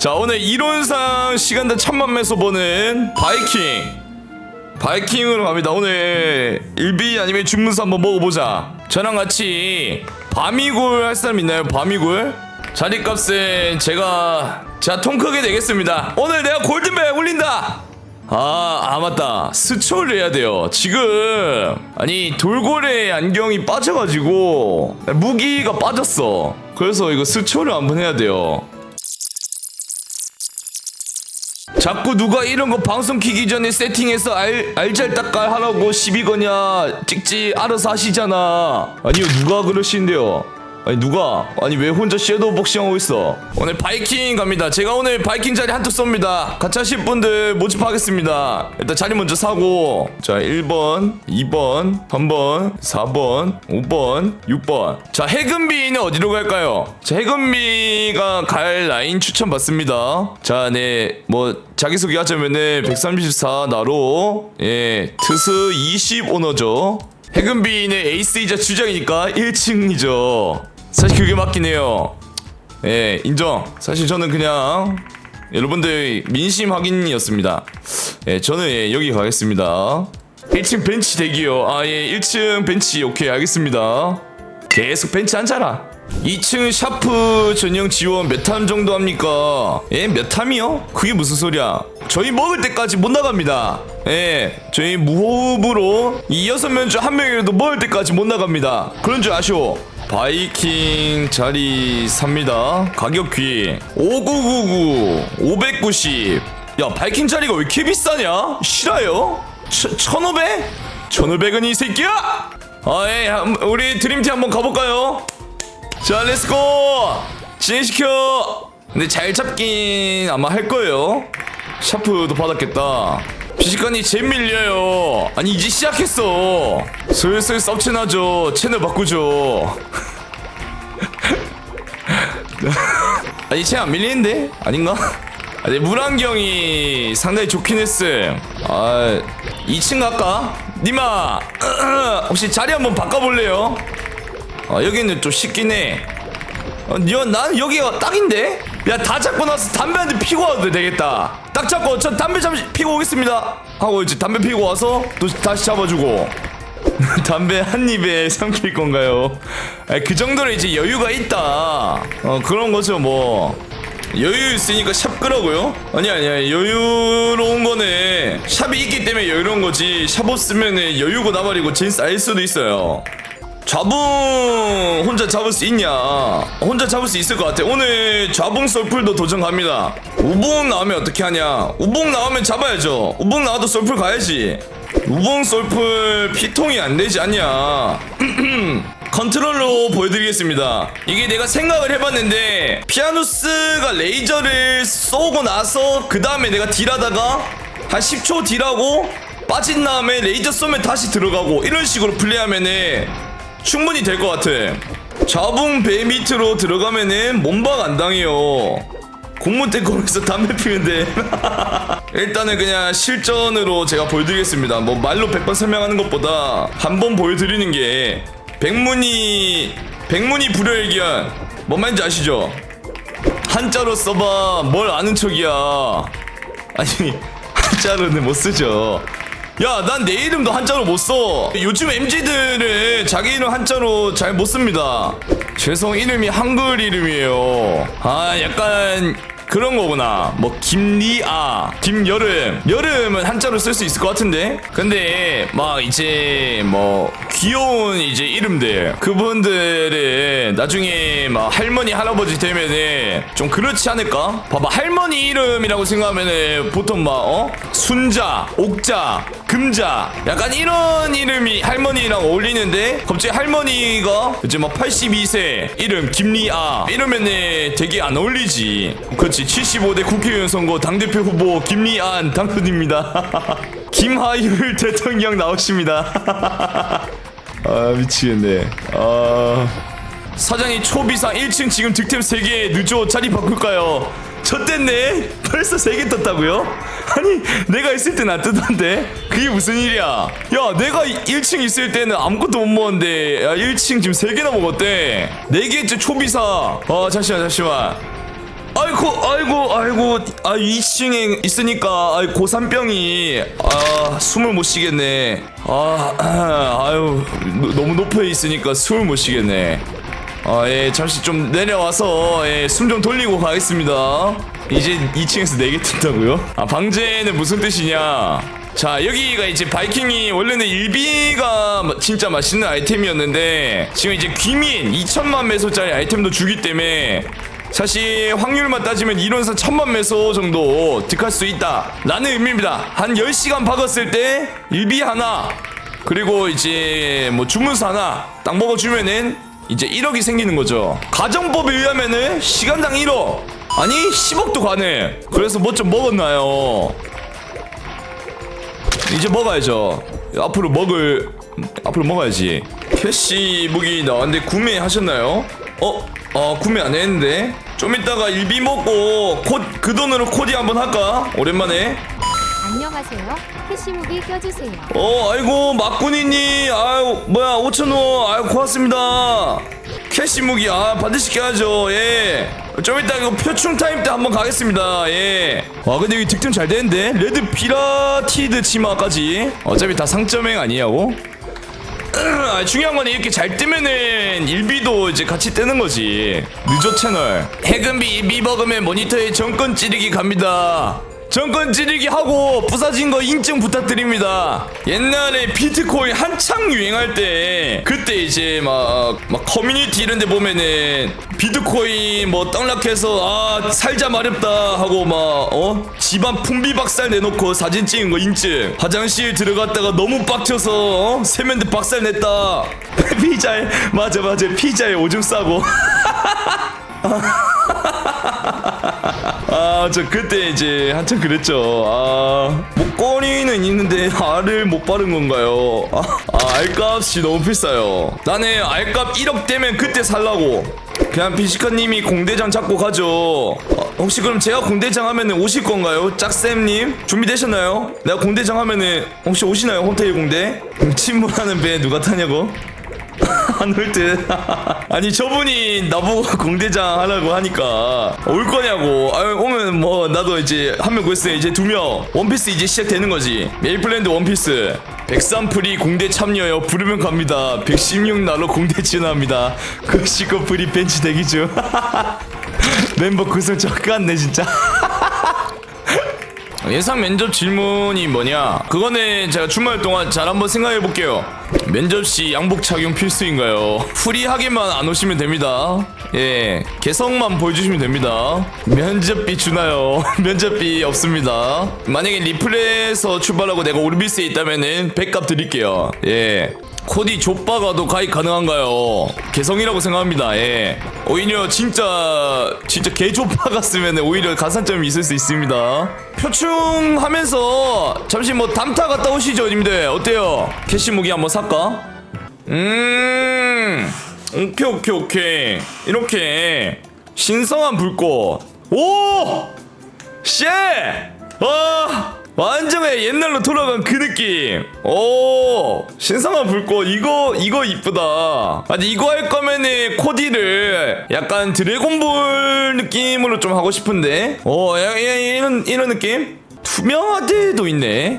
자 오늘 이론상 시간당 천만 매소 보는 바이킹. 바이킹으로 갑니다. 오늘 일비 아니면 중문서 한번 먹어보자. 저랑 같이 바미굴 할 사람 있나요? 바미굴? 자리값은 제가 제가 통 크게 내겠습니다. 오늘 내가 골든벨 울린다! 아, 아 맞다. 스초를 해야 돼요. 지금. 아니 돌고래 안경이 빠져가지고 무기가 빠졌어. 그래서 이거 스초를 한번 해야 돼요 자꾸 누가 이런 거 방송 키기 전에 세팅해서 알, 알잘딱깔 하라고 시비 거냐. 찍지 알아서 하시잖아. 아니요 누가 그러시는데요 아니 누가? 아니 왜 혼자 섀도우 복싱하고 있어? 오늘 바이킹 갑니다. 제가 오늘 바이킹 자리 한턱 쏩니다. 같이 하실 분들 모집하겠습니다. 일단 자리 먼저 사고 자 1번 2번 3번 4번 5번 6번. 자 해금비는 어디로 갈까요? 자 해금비가 갈 라인 추천 받습니다. 자네뭐 자기소개 하자면은 134 나로 예 트스 20 오너죠. 해금비는 에이스이자 주장이니까 1층이죠 사실 그게 맞긴 해요 예 인정 사실 저는 그냥 여러분들 민심 확인이었습니다 예 저는 예, 여기 가겠습니다 1층 벤치 대기요 아 예 1층 벤치 오케이 알겠습니다 계속 벤치 앉아라 2층 샤프 전용 지원 몇 탐 정도 합니까? 예, 몇 탐이요? 그게 무슨 소리야? 저희 먹을 때까지 못 나갑니다. 예, 저희 무호흡으로 이 여섯 명 중 한 명이라도 먹을 때까지 못 나갑니다. 그런 줄 아쇼? 바이킹 자리 삽니다. 가격 귀 5999 590. 야, 바이킹 자리가 왜 이렇게 비싸냐? 실화요? 1500? 1500은 이 새끼야? 아, 예, 한- 우리 드림팀 한번 가볼까요? 자, 렛츠고! 진행시켜! 근데 잘 잡긴 아마 할 거예요. 샤프도 받았겠다. 피지컬이 제 밀려요. 아니, 이제 시작했어. 슬슬 섭친하죠. 채널 바꾸죠. 아니, 쟤안 밀리는데? 아닌가? 아니, 물안경이 상당히 좋긴 했음. 아, 2층 갈까? 니마, 혹시 자리 한번 바꿔볼래요? 아 여기는 좀 쉽긴 해. 어, 여, 난 여기가 딱인데? 야 다 잡고 나서 담배 한 대 피고 와도 되겠다. 딱 잡고 저 담배 잠시 피고 오겠습니다. 하고 이제 담배 피고 와서 또 다시 잡아주고. 담배 한 입에 삼킬 건가요? 아, 그 정도로 이제 여유가 있다. 어 그런 거죠 뭐. 여유 있으니까 샵 끄라고요? 아니 아니야 여유로운 거는 샵이 있기 때문에 여유로운 거지 샵 없으면은 여유고 나발이고 진 쌓일 수도 있어요 좌붕 혼자 잡을 수 있냐? 혼자 잡을 수 있을 것 같아. 오늘 좌붕 솔풀도 도전 갑니다. 우붕 나오면 어떻게 하냐? 우붕 나오면 잡아야죠. 우붕 나와도 솔풀 가야지. 우붕 솔풀 피통이 안 되지 않냐? 컨트롤로 보여드리겠습니다. 이게 내가 생각을 해봤는데 피아누스가 레이저를 쏘고 나서 그 다음에 내가 딜하다가 한 10초 딜하고 빠진 다음에 레이저 쏘면 다시 들어가고 이런 식으로 플레이하면은 충분히 될 것 같아. 자붕 배 밑으로 들어가면은 몸박 안 당해요. 공무대 거기서 담배 피는데 일단은 그냥 실전으로 제가 보여드리겠습니다. 뭐 말로 100번 설명하는 것보다 한 번 보여드리는 게 백문이 백문이 불여일견 뭔 말인지 아시죠? 한자로 써봐 뭘 아는 척이야 아니 한자로는 못 쓰죠 야 난 내 이름도 한자로 못써. 요즘 MZ들은 자기 이름 한자로 잘 못 씁니다. 죄송 이름이 한글 이름이에요. 아 약간 그런 거구나. 뭐 김리아. 김여름. 여름은 한자로 쓸 수 있을 것 같은데? 근데 막 이제 뭐 귀여운 이제 이름들. 그분들은 나중에 막 할머니 할아버지 되면은 좀 그렇지 않을까? 봐봐. 할머니 이름이라고 생각하면은 보통 막 어? 순자 옥자 금자. 약간 이런 이름이 할머니랑 어울리는데? 갑자기 할머니가 이제 막 82세 이름 김리아. 이러면은 되게 안 어울리지. 그렇지 75대 국회의원 선거 당대표 후보 김리안 당선입니다. 김하율 대통령 나오십니다. 아 미치겠네. 아. 사장이 초비상 1층 지금 득템 3개 늦어 자리 바꿀까요? 졌댔네 벌써 3개 떴다고요? 아니 내가 있을 땐 안 뜨던데? 그게 무슨 일이야? 야 내가 1층 있을 때는 아무것도 못 먹었는데. 야 1층 지금 3개나 먹었대. 4개째 초비사 아 잠시만 잠시만 아이고 아이고 아이고 아 2층에 있으니까 아이 고산병이 아 숨을 못 쉬겠네. 아 아, 아유 너- 너무 높여 있으니까 숨을 못 쉬겠네. 아예 잠시 좀 내려와서 예, 숨 좀 돌리고 가겠습니다. 이제 2층에서 4개 뜬다고요? 아 방제는 무슨 뜻이냐? 자 여기가 이제 바이킹이 원래는 일비가 마- 진짜 맛있는 아이템이었는데 지금 이제 귀민 2천만 매소짜리 아이템도 주기 때문에 사실 확률만 따지면 이론상 천만 매소 정도 득할 수 있다 라는 의미입니다 한 10시간 박았을 때 일비 하나 그리고 이제 뭐 주문서 하나 딱 먹어주면은 이제 1억이 생기는 거죠 가정법에 의하면은 시간당 1억 아니 10억도 가네 그래서 뭐 좀 먹었나요 이제 먹어야죠. 앞으로 먹을 앞으로 먹어야지. 캐시 무기 나왔는데 구매하셨나요? 어? 어 구매 안 했는데 좀 이따가 일비 먹고 코, 그 돈으로 코디 한번 할까? 오랜만에. 안녕하세요. 캐시무기 껴주세요. 어 아이고 막군이니 아유 뭐야 5천원 아유 고맙습니다. 캐시 무기 아 반드시 껴야죠 예. 좀 이따 이거 표충 타임 때 한번 가겠습니다 예. 와 근데 여기 득점 잘 되는데 레드 피라티드 치마까지 어차피 다 상점행 아니냐고? 아, 중요한 건 이렇게 잘 뜨면은 일비도 이제 같이 뜨는 거지. 늦어 채널. 해금비 일비 먹으면 모니터에 정권 찌르기 갑니다. 정권 찌르기 하고 부사진 거 인증 부탁드립니다. 옛날에 비트코인 한창 유행할 때 그때 이제 막, 막 커뮤니티 이런 데 보면은 비트코인 뭐 떡락해서 아 살자 마렵다 하고 막 어? 집안 풍비박살 내놓고 사진 찍은 거 인증 화장실 들어갔다가 너무 빡쳐서 어? 세면대 박살 냈다 피자에 맞아 맞아 피자에 오줌 싸고 아 저 그때 이제 한참 그랬죠. 아 목걸이는 있는데 알을 못 바른 건가요? 아, 아 알값이 너무 비싸요. 나는 알값 1억 되면 그때 살라고. 그냥 비시카님이 공대장 잡고 가죠. 어, 혹시 그럼 제가 공대장 하면은 오실 건가요? 짝쌤님? 준비되셨나요? 내가 공대장 하면은 혹시 오시나요? 홈테일 공대? 그럼 침몰하는 배 누가 타냐고 안올 듯. 아니 저분이 나보고 공대장 하라고 하니까 올 거냐고. 아 오면 뭐 나도 이제 한 명 구했어요. 이제 두 명. 원피스 이제 시작되는 거지. 메이플랜드 원피스. 103프리 공대 참여요. 부르면 갑니다. 116 나로 공대 지원합니다. 그 시커 프리 벤치 대기 중. 멤버 구성 적같네 진짜. 예상 면접 질문이 뭐냐? 그거는 제가 주말 동안 잘 한번 생각해 볼게요. 면접 시 양복 착용 필수인가요? 프리하게만 안 오시면 됩니다. 예, 개성만 보여주시면 됩니다. 면접비 주나요? 면접비 없습니다. 만약에 리플에서 출발하고 내가 오르비스에 있다면은 100값 드릴게요. 예. 코디 좆바가도 가입 가능한가요? 개성이라고 생각합니다. 예. 오히려 진짜 진짜 개 좆바 같으면 오히려 가산점이 있을 수 있습니다. 표충하면서 잠시 뭐 담타 갔다 오시죠, 님들. 어때요? 캐시 무기 한번 살까? 음. 오케이 오케이 오케이. 이렇게 신성한 불꽃. 오! 쉣! 와! 완전 그냥 옛날로 돌아간 그 느낌. 오, 신성한 불꽃 이거 이거 이쁘다. 아니 이거 할 거면은 코디를 약간 드래곤볼 느낌으로 좀 하고 싶은데. 오, 이런 이런 느낌? 투명화대도 있네.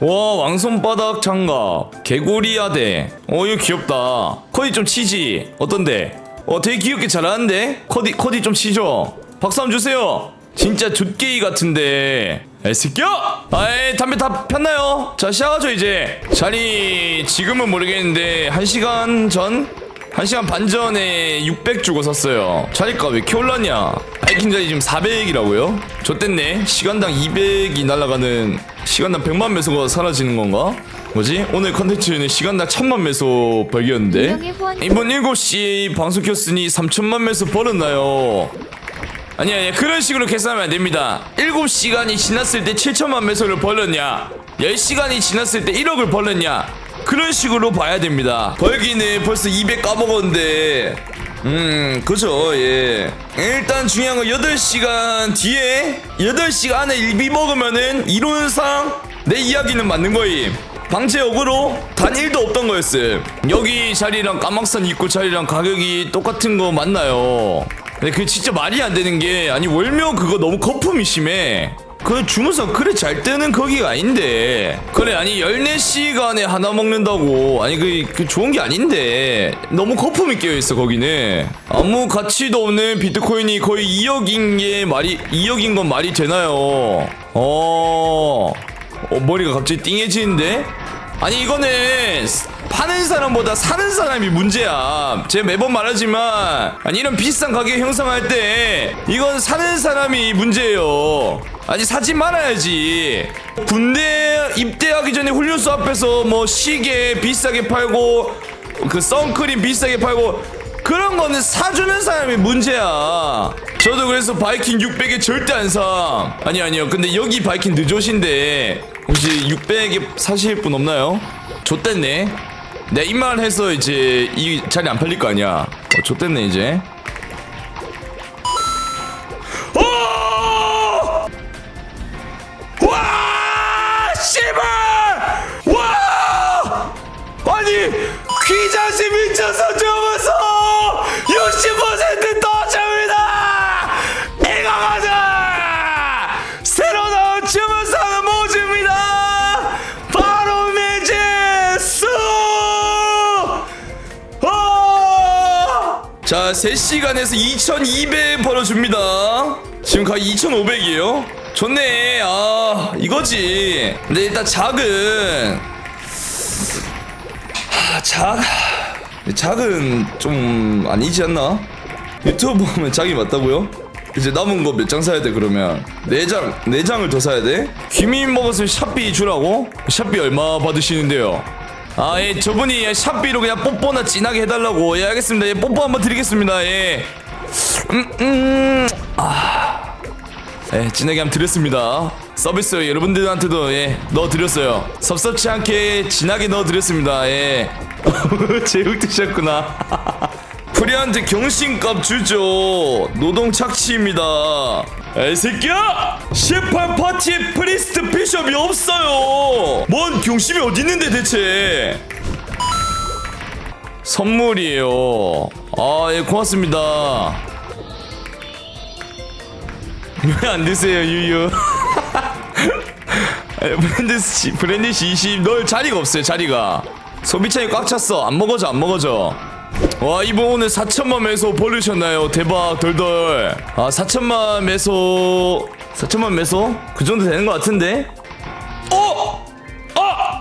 와 왕손바닥 장갑 개구리 아대 어 이거 귀엽다 코디 좀 치지 어떤데 어 되게 귀엽게 잘하는데 코디 코디 좀 치죠 박수 한번 주세요 진짜 족게이 같은데 에 새끼야 아이 담배 다 폈나요 자 시작하죠 이제 자리 지금은 모르겠는데 한 시간 전 1시간 반 전에 600 주고 샀어요. 자리값 왜 이렇게 올랐냐? 하이킹 자리 지금 400이라고요? 좋댔네. 시간당 200이 날아가는 시간당 100만 매소가 사라지는 건가? 뭐지? 오늘 컨텐츠는 시간당 1000만 매소 후원- 이번 7시 방송 켰으니 3000만 매소 벌었나요? 아니 아니 그런 식으로 계산하면 안 됩니다. 7시간이 지났을 때 7천만 매소를 벌렸냐? 10시간이 지났을 때 1억을 벌렸냐? 그런 식으로 봐야 됩니다. 벌기는 벌써 200 까먹었는데. 음 그죠? 예. 일단 중요한 건 8시간 뒤에 8시간 안에 일비 먹으면은 이론상 내 이야기는 맞는 거임. 방제 역으로 단 1도 없던 거였음. 여기 자리랑 까막산 입구 자리랑 가격이 똑같은 거 맞나요 근데 그게 진짜 말이 안 되는 게 아니 월묘 그거 너무 거품이 심해. 그 주문선 그래 잘 뜨는 거기가 아닌데. 그래 아니 14시간에 하나 먹는다고. 아니 그, 그 좋은 게 아닌데. 너무 거품이 끼어있어 거기는. 아무 가치도 없는 비트코인이 거의 2억인 게 말이 2억인 건 말이 되나요? 어, 어 머리가 갑자기 띵해지는데? 아니 이거는 파는 사람보다 사는 사람이 문제야. 제가 매번 말하지만 아니 이런 비싼 가격 형성할 때 이건 사는 사람이 문제예요. 아니 사지 말아야지. 군대 입대하기 전에 훈련소 앞에서 뭐 시계 비싸게 팔고 그 선크림 비싸게 팔고 그런 거는 사주는 사람이 문제야. 저도 그래서 바이킹 600에 절대 안 사. 아니 아니요. 근데 여기 바이킹 늦으신데 혹시 600에 사실 분 없나요? 좆됐네. 내가 입만 해서 이제 이 자리 안 팔릴 거 아니야. 어, 좆됐네 이제. 자 3시간에서 2200 벌어줍니다 지금 거의 2500이에요 좋네 아 이거지 근데 일단 작은 아, 작 작은 좀 아니지 않나? 유튜브 보면 작이 맞다고요? 이제 남은 거 몇 장 사야 돼 그러면 네 장, 네 장을 더 사야 돼? 귀민 먹었으면 샵비 주라고? 샵비 얼마 받으시는데요? 아, 예, 저분이 샵비로 그냥 뽀뽀나 진하게 해달라고. 예, 알겠습니다. 예, 뽀뽀 한번 드리겠습니다. 예. 음, 음, 아. 예, 진하게 한번 드렸습니다. 서비스 여러분들한테도 예, 넣어드렸어요. 섭섭치 않게 진하게 넣어드렸습니다. 예. 제육 드셨구나. 프리한테 경신값 주죠. 노동 착취입니다. 에이 새끼야! 18 파티에 프리스트 비숍이 없어요. 뭔 경심이 어디 있는데 대체? 선물이에요. 아, 예, 고맙습니다. 왜 안 드세요, 유유? 예, 브랜드시, 브랜드시 20, 널 자리가 없어요, 자리가. 소비창이 꽉 찼어. 안 먹어져, 안 먹어져. 와 이분 오늘 4천만 매소 벌으셨나요 대박 덜덜 아 4천만 매소 4천만 매소? 그 정도 되는 것 같은데 어! 아!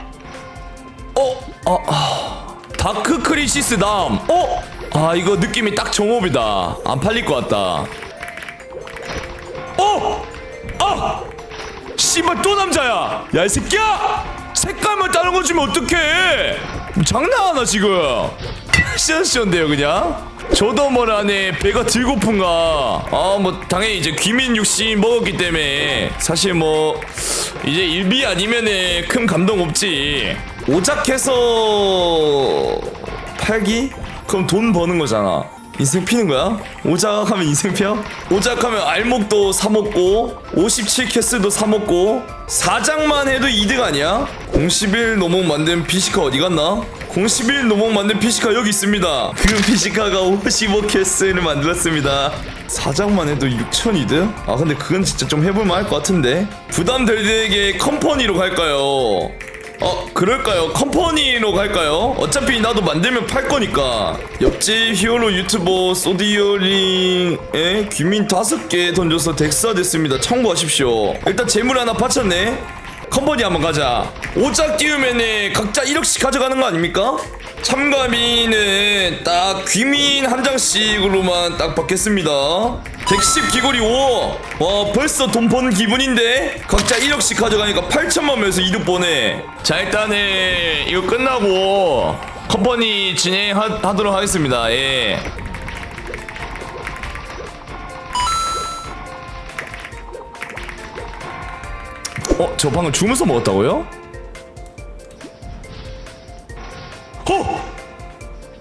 어? 아, 아. 다크 크리시스 다음 어? 아 이거 느낌이 딱 정업이다 안 팔릴 것 같다 어! 아! 씨발 또 남자야 야 이 새끼야 색깔만 다른 거 주면 어떡해 뭐 장난하나 지금 패션쇼인데요 그냥 저도 뭐라네 배가 들고픈가 아 뭐 당연히 이제 귀민 육신 먹었기 때문에 사실 뭐 이제 일비 아니면은 큰 감동 없지 오작해서 팔기? 그럼 돈 버는 거잖아 인생 피는 거야? 오작하면 인생 펴? 오작하면 알목도 사먹고 57캐스도 사먹고 4장만 해도 이득 아니야? 01 노목 만든 피시카 어디 갔나? 01 노목 만든 피시카 여기 있습니다 그 피시카가 55캐스를 만들었습니다 4장만 해도 6천 이득? 아 근데 그건 진짜 좀 해볼만 할 것 같은데 부담되게 컴퍼니로 갈까요? 어 그럴까요? 컴퍼니로 갈까요? 어차피 나도 만들면 팔 거니까 옆집 히어로 유튜버 소디어링에 귀민 다섯 개 던져서 덱사 됐습니다 참고하십시오 일단 재물 하나 바쳤네 컴퍼니 한번 가자 오짝 띄우면은 각자 1억씩 가져가는 거 아닙니까? 참가비는 딱 귀민 한 장씩으로만 딱 받겠습니다 110 귀걸이 5. 와 벌써 돈 버는 기분인데 각자 1억씩 가져가니까 8천만 원에서 이득 보네 자 일단은 이거 끝나고 컴퍼니 진행하도록 하겠습니다 예 어? 저 방금 주문서 먹었다고요? 어?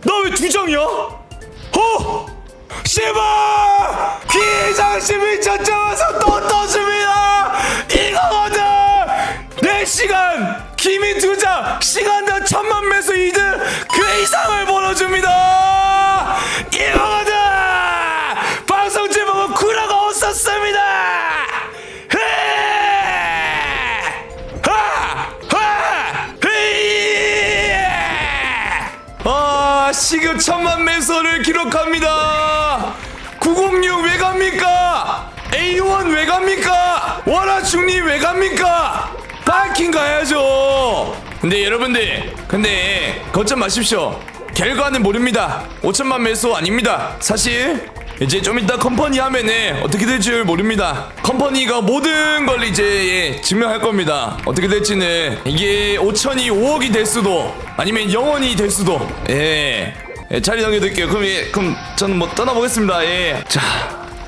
나 왜 두 장이야? 어? 씨발! 왜 갑니까? 바이킹 가야죠. 근데 여러분들 근데 걱정 마십시오. 결과는 모릅니다. 5천만 매소 아닙니다. 사실 이제 좀 이따 컴퍼니 하면은 어떻게 될지 모릅니다. 컴퍼니가 모든 걸 이제 예, 증명할 겁니다. 어떻게 될지는 이게 5천이 5억이 될 수도 아니면 영원이 될 수도. 예, 예 자리 넘겨드릴게요. 그럼 예, 그럼 저는 뭐 떠나보겠습니다. 예 자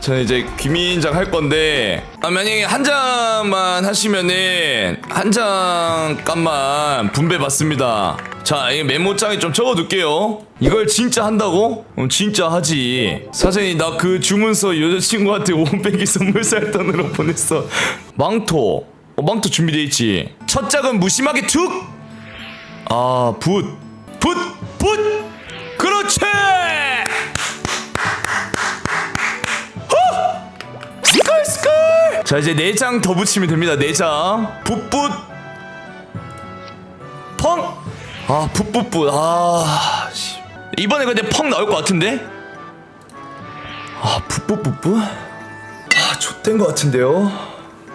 저는 이제 귀민장 할 건데 아, 만약에 한 장만 하시면은 한 장 값만 분배 받습니다. 자, 이 메모장에 좀 적어둘게요. 이걸 진짜 한다고? 음, 진짜 하지. 사장님 나 그 주문서 여자친구한테 원백이 선물 살 돈으로 보냈어. 망토. 어, 망토 준비돼 있지. 첫 장은 무심하게 툭. 아, 붓. 붓. 붓. 그렇지. 자 이제 네 장 더 붙이면 됩니다. 네장. 붓붓 펑아 붓붓붓 아 씨. 이번에 근데 펑 나올 것 같은데? 아 붓붓붓붓 아 좆된 것 같은데요?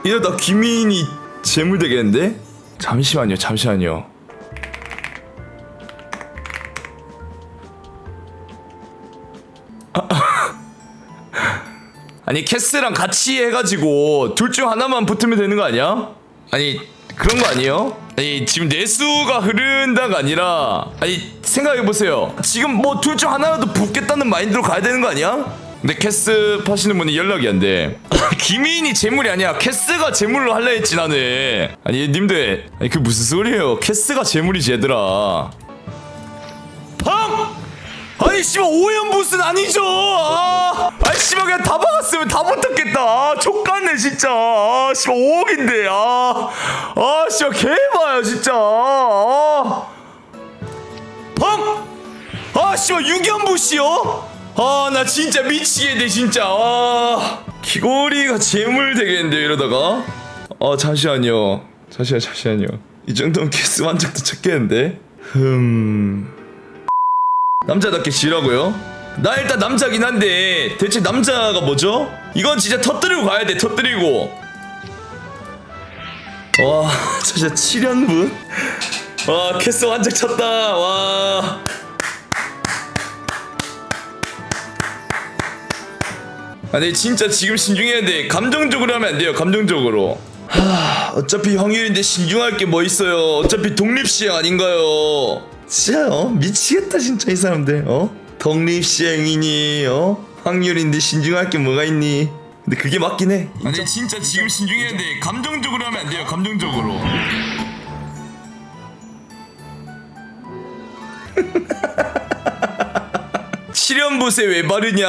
이러다 귀민이 재물 되겠는데? 잠시만요 잠시만요 아니 캐스랑 같이 해가지고 둘 중 하나만 붙으면 되는 거 아니야? 아니 그런 거 아니에요? 아니 지금 내수가 흐른다가 아니라 아니 생각해보세요 지금 뭐 둘 중 하나라도 붙겠다는 마인드로 가야 되는 거 아니야? 근데 캐스 파시는 분이 연락이 안 돼 김인이 재물이 아니야 캐스가 재물로 할라 했지 나는 아니 님들 아니 그 무슨 소리예요 캐스가 재물이지 얘들아 팡! 아니 씨발 부스는 아니죠. 아, 아니 씨발 그냥 다 박았으면 다 붙었겠다. 아, 족같네 진짜. 아, 씨발 5억인데. 아, 아 씨발 개봐요 진짜. 아, 펑. 아 씨발 6연 부시요. 아 나 진짜 미치겠네 진짜. 아, 귀걸이가 재물 되겠는데 이러다가. 아 잠시만요. 잠시만 잠시만요. 이 정도면 캐스 완적도 찾겠는데. 흠. 남자답게 지라고요? 나 일단 남자긴 한데 대체 남자가 뭐죠? 이건 진짜 터뜨리고 가야 돼 터뜨리고. 와 진짜 7년분? 와 캐스 완전 쳤다. 와. 아니 진짜 지금 신중해야 돼. 감정적으로 하면 안 돼요 감정적으로. 하 어차피 확률인데 신중할 게 뭐 있어요? 어차피 독립시행 아닌가요 진짜 어? 미치겠다 진짜 이 사람들 어? 독립시행이니 어? 확률인데 신중할 게 뭐가 있니? 근데 그게 맞긴 해. 아니 진짜 지금 신중해야 돼 감정적으로 하면 안 돼요 감정적으로. 실현봇에 왜 바르냐?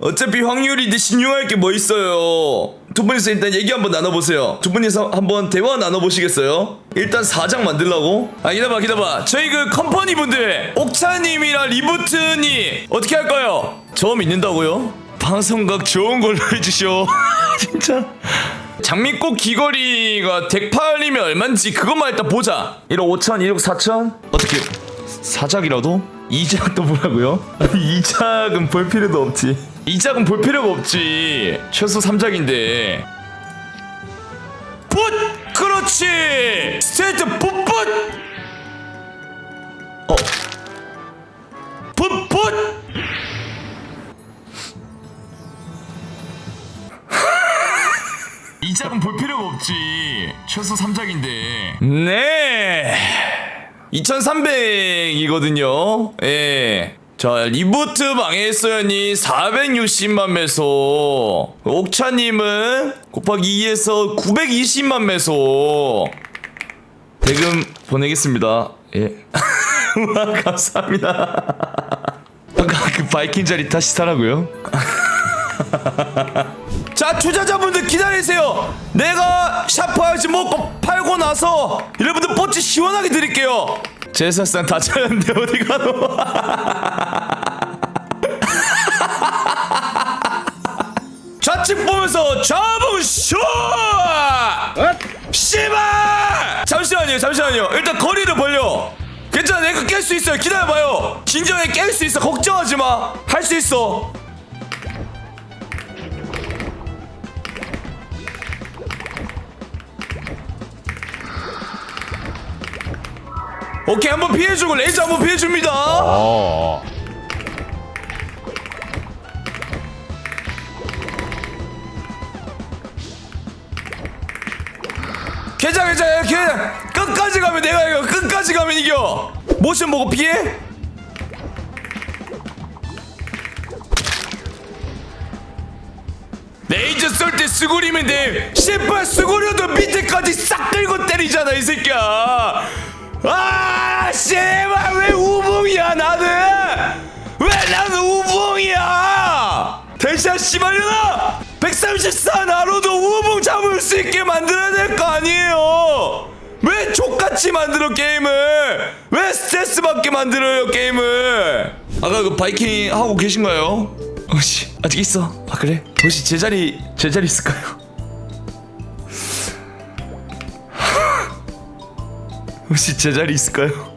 어차피 확률인데 신중할 게 뭐 있어요 두 분이서 일단 얘기 한번 나눠보세요 두 분이서 한번 대화 나눠보시겠어요? 일단 4장 만들라고? 아 기다봐 기다봐 저희 그 컴퍼니 분들 옥차님이랑 리부트님 어떻게 할까요? 저 믿는다고요? 방송각 좋은 걸로 해주셔 진짜 장미꽃 귀걸이가 덱팔이면 얼만지 그것만 일단 보자 1억 5천 1억 4천 어떻게 사작이라도? 이작도 뭐라고요? 이작은 볼 필요도 없지 이작은 볼 필요가 없지 최소 3작인데 풋! 그렇지! 스트레이트 풋풋! 어 풋풋! 이작은 볼 필요가 없지 최소 3작인데 네 2300이거든요. 예. 자, 리부트 망했어요니 460만 매소. 옥차님은 곱하기 2에서 920만 매소. 대금 보내겠습니다. 예. 와, 감사합니다. 아까 그 바이킹 자리 다시 사라고요? 자 투자자분들 기다리세요 내가 샤프하지 먹고 팔고 나서 여러분들 뽀찌 시원하게 드릴게요 제사상 다 차렸는데 어디 가노? 좌측 보면서 잡으쇼! 씨발! 잠시만요 잠시만요. 일단 거리를 벌려. 괜찮아 내가 깰 수 있어요. 기다려봐요. 진정해 깰 수 있어. 걱정하지 마 할 수 있어 오케이 한번 피해주고 레이저 한번 피해줍니다. 어. 괜찮아 괜찮아 괜찮아. 끝까지 가면 내가 이겨. 끝까지 가면 이겨. 모션 보고 피해? 레이저 쏠 때 수구리면 돼. 씨발 수구려도 밑에까지 싹 끌고 때리잖아 이 새끼야 아 씨발 왜 우봉이야 나는 왜 나는 우봉이야 대샤 씨발려나 134 나로도 우봉 잡을 수 있게 만들어야 될 거 아니에요 왜 족같이 만들어 게임을 왜 스트레스 받게 만들어요 게임을 아까 그 바이킹 하고 계신가요? 혹시 아직 있어 아 그래? 혹시 제자리 제자리 있을까요? 혹시 제자리 있을까요?